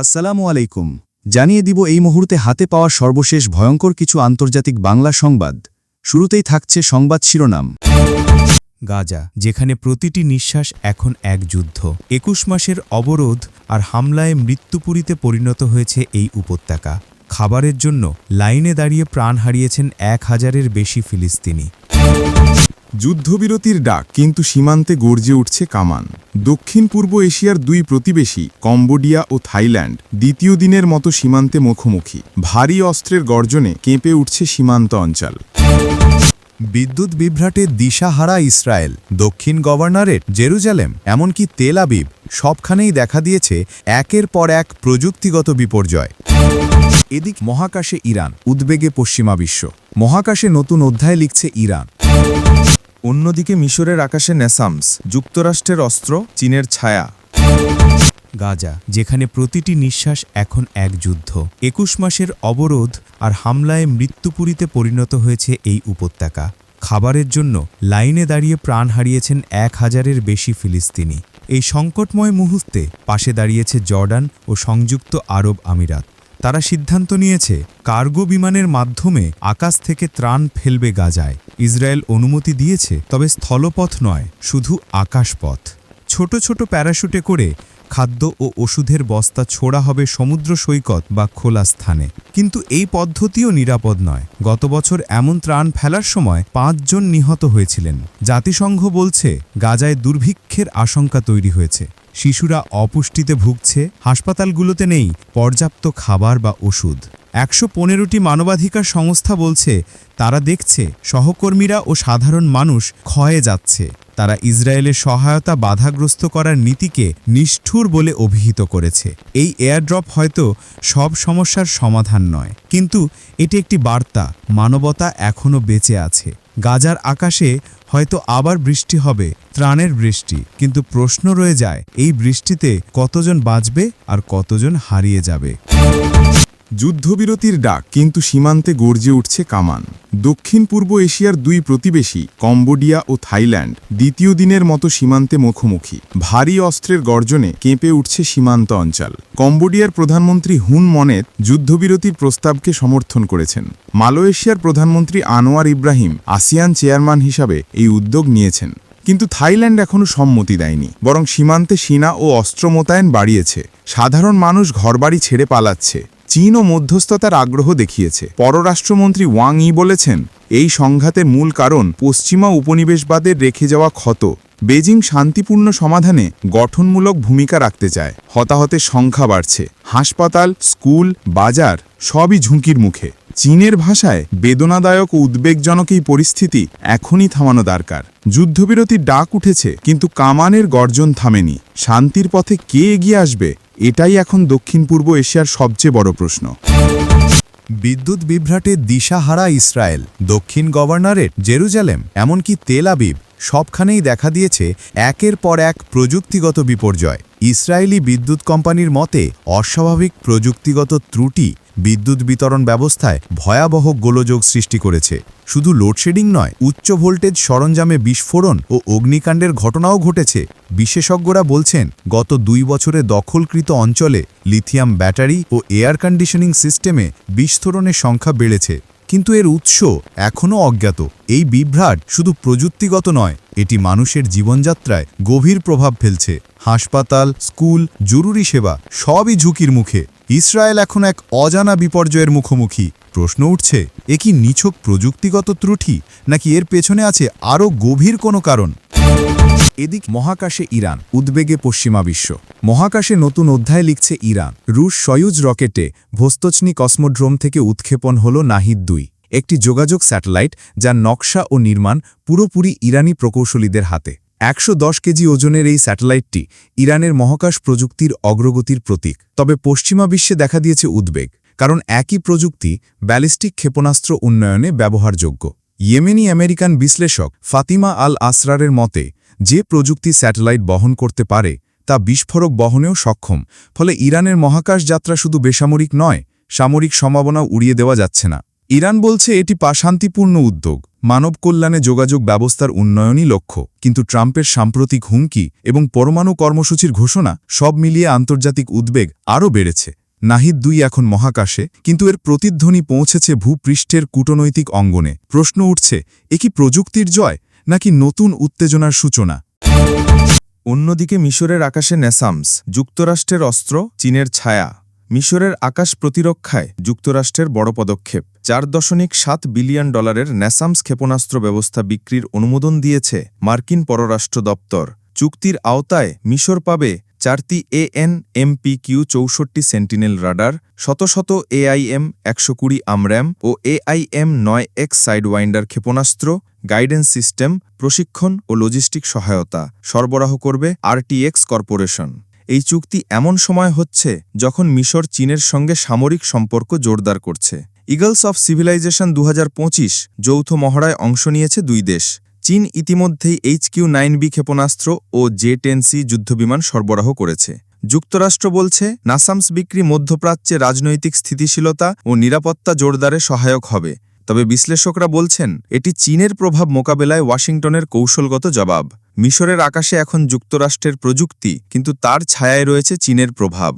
আসসালামু আলাইকুম। জানিয়ে দিব এই মুহূর্তে হাতে পাওয়া সর্বশেষ ভয়ঙ্কর কিছু আন্তর্জাতিক বাংলা সংবাদ। শুরুতেই থাকছে সংবাদ শিরোনাম। গাজা, যেখানে প্রতিটি নিঃশ্বাস এখন এক যুদ্ধ। একুশ মাসের অবরোধ আর হামলায় মৃত্যুপুরীতে পরিণত হয়েছে এই উপত্যকা। খাবারের জন্য লাইনে দাঁড়িয়ে প্রাণ হারিয়েছেন এক হাজারের বেশি ফিলিস্তিনি। যুদ্ধবিরতির ডাক কিন্তু সীমান্তে গর্জে উঠছে কামান। দক্ষিণ পূর্ব এশিয়ার দুই প্রতিবেশী, কম্বোডিয়া ও থাইল্যান্ড, দ্বিতীয় দিনের মতো সীমান্তে মুখোমুখি। ভারী অস্ত্রের গর্জনে কেঁপে উঠছে সীমান্ত অঞ্চল। বিদ্যুৎ বিভ্রাটে দিশাহারা ইসরায়েল, দক্ষিণ গভর্নরেট জেরুজালেম, এমনকি তেল আবিব, সবখানেই দেখা দিয়েছে একের পর এক প্রযুক্তিগত বিপর্যয়। এদিক মহাকাশে ইরান, উদ্বেগে পশ্চিমা বিশ্ব। মহাকাশে নতুন অধ্যায় লিখছে ইরান। অন্যদিকে মিশরের আকাশে নেসামস, যুক্তরাষ্ট্রের অস্ত্র, চীনের ছায়া। গাজা, যেখানে প্রতিটি নিঃশ্বাস এখন এক যুদ্ধ। একুশ মাসের অবরোধ আর হামলায় মৃত্যুপুরীতে পরিণত হয়েছে এই উপত্যকা। খাবারের জন্য লাইনে দাঁড়িয়ে প্রাণ হারিয়েছেন এক হাজারের বেশি ফিলিস্তিনি। এই সংকটময় মুহূর্তে পাশে দাঁড়িয়েছে জর্ডান ও সংযুক্ত আরব আমিরাত। তারা সিদ্ধান্ত নিয়েছে, কার্গো বিমানের মাধ্যমে আকাশ থেকে ত্রাণ ফেলবে গাজায়। ইসরায়েল অনুমতি দিয়েছে, তবে স্থলপথ নয়, শুধু আকাশপথ। ছোট ছোট প্যারাশুটে করে খাদ্য ও ওষুধের বস্তা ছোড়া হবে সমুদ্র সৈকত বা খোলা স্থানে। কিন্তু এই পদ্ধতিও নিরাপদ নয়। গত বছর এমন ত্রাণ ফেলার সময় পাঁচজন নিহত হয়েছিলেন। জাতিসংঘ বলছে, গাজায় দুর্ভিক্ষের আশঙ্কা তৈরি হয়েছে। শিশুরা অপুষ্টিতে ভুগছে, হাসপাতালগুলোতে নেই, পর্যাপ্ত খাবার বা ওষুধ। একশো পনেরোটি মানবাধিকার সংস্থা বলছে, তারা দেখছে, সহকর্মীরা ও সাধারণ মানুষ ক্ষয়ে যাচ্ছে। তারা ইসরায়েলের সহায়তা বাধাগ্রস্ত করার নীতিকে নিষ্ঠুর বলে অভিহিত করেছে। এই এয়ারড্রপ হয়তো সব সমস্যার সমাধান নয়। কিন্তু এটি একটি বার্তা, মানবতা এখনও বেঁচে আছে। গাজার আকাশে হয়তো আবার বৃষ্টি হবে, ত্রাণের বৃষ্টি। কিন্তু প্রশ্ন রয়ে যায়, এই বৃষ্টিতে কতজন বাঁচবে আর কতজন হারিয়ে যাবে? যুদ্ধবিরতির ডাক কিন্তু সীমান্তে গর্জে উঠছে কামান। দক্ষিণ পূর্ব এশিয়ার দুই প্রতিবেশী, কম্বোডিয়া ও থাইল্যান্ড, দ্বিতীয় দিনের মতো সীমান্তে মুখোমুখি। ভারী অস্ত্রের গর্জনে কেঁপে উঠছে সীমান্ত অঞ্চল। কম্বোডিয়ার প্রধানমন্ত্রী হুন মনেত যুদ্ধবিরতির প্রস্তাবকে সমর্থন করেছেন। মালয়েশিয়ার প্রধানমন্ত্রী আনোয়ার ইব্রাহিম, আসিয়ান চেয়ারম্যান হিসাবে এই উদ্যোগ নিয়েছেন। কিন্তু থাইল্যান্ড এখনও সম্মতি দেয়নি, বরং সীমান্তে সেনা ও অস্ত্র মোতায়েন বাড়িয়েছে। সাধারণ মানুষ ঘরবাড়ি ছেড়ে পালাচ্ছে। চীনও মধ্যস্থতার আগ্রহ দেখিয়েছে। পররাষ্ট্রমন্ত্রী ওয়াং ই বলেছেন, এই সংঘাতের মূল কারণ পশ্চিমা উপনিবেশবাদের রেখে যাওয়া ক্ষত। বেজিং শান্তিপূর্ণ সমাধানে গঠনমূলক ভূমিকা রাখতে চায়। হতাহতের সংখ্যা বাড়ছে। হাসপাতাল, স্কুল, বাজার সবই ঝুঁকির মুখে। চীনের ভাষায় বেদনাদায়ক ও উদ্বেগজনক এই পরিস্থিতি এখনই থামানো দরকার। যুদ্ধবিরতির ডাক উঠেছে, কিন্তু কামানের গর্জন থামেনি। শান্তির পথে কে এগিয়ে আসবে এটাই এখন দক্ষিণ পূর্ব এশিয়ার সবচেয়ে বড় প্রশ্ন। বিদ্যুৎ বিভ্রাটে দিশাহারা ইসরায়েল, দক্ষিণ গভর্নরেট জেরুজালেম, এমনকি তেল আবিব সবখানেই দেখা দিয়েছে একের পর এক প্রযুক্তিগত বিপর্যয়। ইসরায়েলি বিদ্যুৎ কোম্পানির মতে, অস্বাভাবিক প্রযুক্তিগত ত্রুটি বিদ্যুৎ বিতরণ ব্যবস্থায় ভয়াবহ গোলযোগ সৃষ্টি করেছে। শুধু লোডশেডিং নয়, উচ্চ ভোল্টেজ সরঞ্জামে বিস্ফোরণ ও অগ্নিকাণ্ডের ঘটনাও ঘটেছে। বিশেষজ্ঞরা বলছেন, গত দুই বছরে দখলকৃত অঞ্চলে লিথিয়াম ব্যাটারি ও এয়ার কন্ডিশনিং সিস্টেমে বিস্ফোরণের সংখ্যা বেড়েছে। কিন্তু এর উৎস এখনও অজ্ঞাত। এই বিভ্রাট শুধু প্রযুক্তিগত নয়, এটি মানুষের জীবনযাত্রায় গভীর প্রভাব ফেলছে। হাসপাতাল, স্কুল, জরুরি সেবা সবই ঝুঁকির মুখে। ইসরায়েল এখন এক অজানা বিপর্যয়ের মুখোমুখি। প্রশ্ন উঠছে, এ কি নিছক প্রযুক্তিগত ত্রুটি, নাকি এর পেছনে আছে আরও গভীর কোনো কারণ? এদিক মহাকাশে ইরান, উদ্বেগে পশ্চিমা বিশ্ব। মহাকাশে নতুন অধ্যায় লিখছে ইরান। রুশ সয়ুজ রকেটে ভোস্তচনি কসমোড্রোম থেকে উৎক্ষেপণ হল নাহিদ দুই, একটি যোগাযোগ স্যাটেলাইট যার নকশা ও নির্মাণ পুরোপুরি ইরানি প্রকৌশলীদের হাতে। একশো দশ কেজি ওজনের এই স্যাটেলাইটটি ইরানের মহাকাশ প্রযুক্তির অগ্রগতির প্রতীক। তবে পশ্চিমা বিশ্বে দেখা দিয়েছে উদ্বেগ, কারণ একই প্রযুক্তি ব্যালিস্টিক ক্ষেপণাস্ত্র উন্নয়নে ব্যবহারযোগ্য। ইয়েমেনি আমেরিকান বিশ্লেষক ফাতিমা আল আসরারের মতে যে প্রযুক্তি স্যাটেলাইট বহন করতে পারে, তা বিস্ফোরক বহনেও সক্ষম, ফলে ইরানের মহাকাশ যাত্রা শুধু বেসামরিক নয়, সামরিক সম্ভাবনাও উড়িয়ে দেওয়া যাচ্ছে না। ইরান বলছে এটি পা শান্তিপূর্ণ উদ্যোগ, মানব কল্যাণে যোগাযোগ ব্যবস্থার উন্নয়নই লক্ষ্য, কিন্তু ট্রাম্পের সাম্প্রতিক হুমকি এবং পরমাণু কর্মসূচির ঘোষণা সব মিলিয়ে আন্তর্জাতিক উদ্বেগ আরও বেড়েছে। নাহিদ দুই এখন মহাকাশে, কিন্তু এর প্রতিধ্বনি পৌঁছেছে ভূপৃষ্ঠের কূটনৈতিক অঙ্গনে। প্রশ্ন উঠছে, এ কি প্রযুক্তির জয়? নাকি নতুন উত্তেজনার সূচনা? অন্যদিকে মিশরের আকাশে নেসামস যুক্তরাষ্ট্রের অস্ত্র, চীনের ছায়া। মিশরের আকাশ প্রতিরক্ষায় যুক্তরাষ্ট্রের বড় পদক্ষেপ। চার দশমিক সাত বিলিয়ন ডলারের ন্যাসামস ক্ষেপণাস্ত্র ব্যবস্থা বিক্রির অনুমোদন দিয়েছে মার্কিন পররাষ্ট্র দপ্তর। চুক্তির আওতায় মিশর পাবে চারটি এএন এমপি কিউ চৌষট্টি সেন্টিনেল রাডার, শত শত এআইএম একশো কুড়ি আমর্যাম ও এআইএম নয় এক্স সাইডওয়াইন্ডার ক্ষেপণাস্ত্র গাইডেন্স সিস্টেম, প্রশিক্ষণ ও লজিস্টিক সহায়তা সরবরাহ করবে আরটিএক্স কর্পোরেশন। এই চুক্তি এমন সময় হচ্ছে যখন মিশর চীনের সঙ্গে সামরিক সম্পর্ক জোরদার করছে। ইগলস অফ সিভিলাইজেশন দু হাজার পঁচিশ যৌথ মহড়ায় অংশ নিয়েছে দুই দেশ। চীন ইতিমধ্যেই এইচ কিউ নাইন বি ক্ষেপণাস্ত্র ও জে টেন সি যুদ্ধবিমান সরবরাহ করেছে। যুক্তরাষ্ট্র বলছে, নাসামস বিক্রি মধ্যপ্রাচ্যে রাজনৈতিক স্থিতিশীলতা ও নিরাপত্তা জোরদারে সহায়ক হবে। তবে বিশ্লেষকরা বলছেন, এটি চীনের প্রভাব মোকাবেলায় ওয়াশিংটনের কৌশলগত জবাব। মিশরের আকাশে এখন যুক্তরাষ্ট্রের প্রযুক্তি, কিন্তু তার ছায়ায় রয়েছে চীনের প্রভাব।